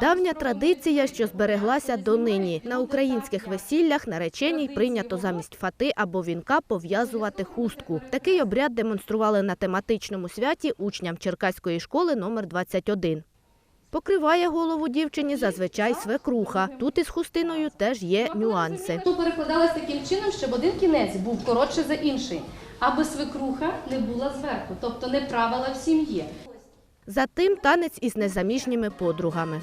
Давня традиція, що збереглася донині. На українських весіллях нареченій прийнято замість фати або вінка пов'язувати хустку. Такий обряд демонстрували на тематичному святі учням Черкаської школи номер 21. Покриває голову дівчині зазвичай свекруха. Тут із хустиною теж є нюанси. Ну, перекладалось таким чином, щоб один кінець був коротше за інший, аби свекруха не була зверху, тобто не правила в сім'ї. Затим танець із незаміжніми подругами.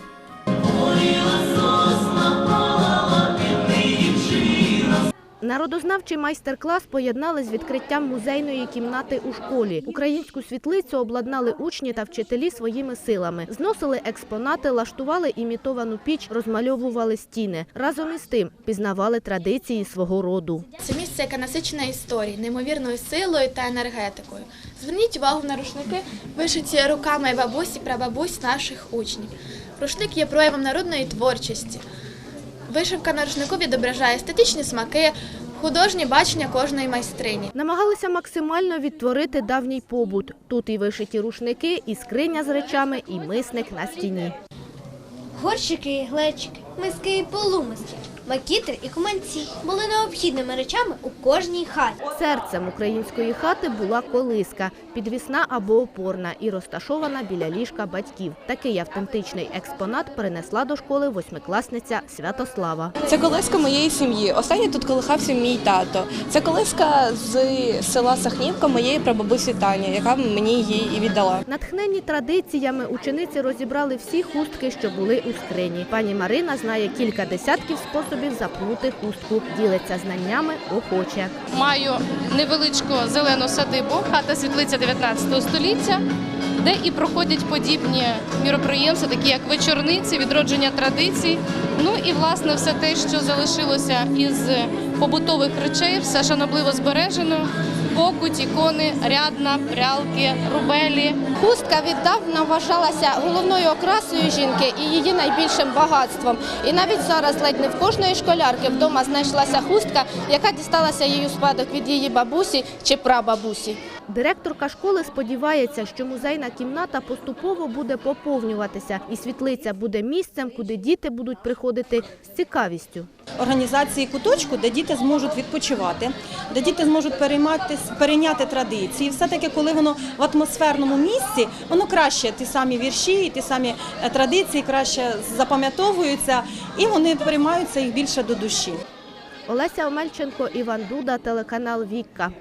Народознавчий майстер-клас поєднали з відкриттям музейної кімнати у школі. Українську світлицю обладнали учні та вчителі своїми силами. Зносили експонати, лаштували імітовану піч, розмальовували стіни. Разом із тим пізнавали традиції свого роду. Це місце, яке насичене історією, неймовірною силою та енергетикою. Зверніть увагу на рушники, вишиті руками бабусі прабабусь наших учнів. Рушник є проявом народної творчості. Вишивка на рушнику відображає естетичні смаки, художні бачення кожної майстрині. Намагалися максимально відтворити давній побут. Тут і вишиті рушники, і скриня з речами, і мисник на стіні. Горщики глечики, миски і полумиски, макітри і куманці були необхідними речами у кожній хаті. Серцем української хати була колиска, підвісна або опорна і розташована біля ліжка батьків. Такий автентичний експонат перенесла до школи восьмикласниця Святослава. Це колиска моєї сім'ї. Останній тут колихався мій тато. Це колиска з села Сахнівка моєї прабабусі Тані, яка мені її і віддала. Натхнені традиціями учениці розібрали всі хустки, що були у скрині. Пані Марина знає кілька десятків способів запнути хустку. Ділиться знаннями охоче. Маю невеличку зелену садибу, хата світлиця 19 століття, де і проходять подібні міроприємства, такі як вечорниці, відродження традицій. Ну і власне все те, що залишилося із побутових речей, все шанобливо збережено. Покуть, ікони, рядна, прялки, рубелі. Хустка віддавна вважалася головною окрасою жінки і її найбільшим багатством. І навіть зараз ледь не в кожної школярки вдома знайшлася хустка, яка дісталася їй у спадок від її бабусі чи прабабусі. Директорка школи сподівається, що музейна кімната поступово буде поповнюватися, і світлиця буде місцем, куди діти будуть приходити з цікавістю. Організації куточку, де діти зможуть відпочивати, де діти зможуть переймати, перейняти традиції. Все-таки, коли воно в атмосферному місці, воно краще ті самі вірші, ті самі е, традиції краще запам'ятовуються і вони переймаються їх більше до душі. Олеся Омельченко, Іван Дуда, телеканал Вікка.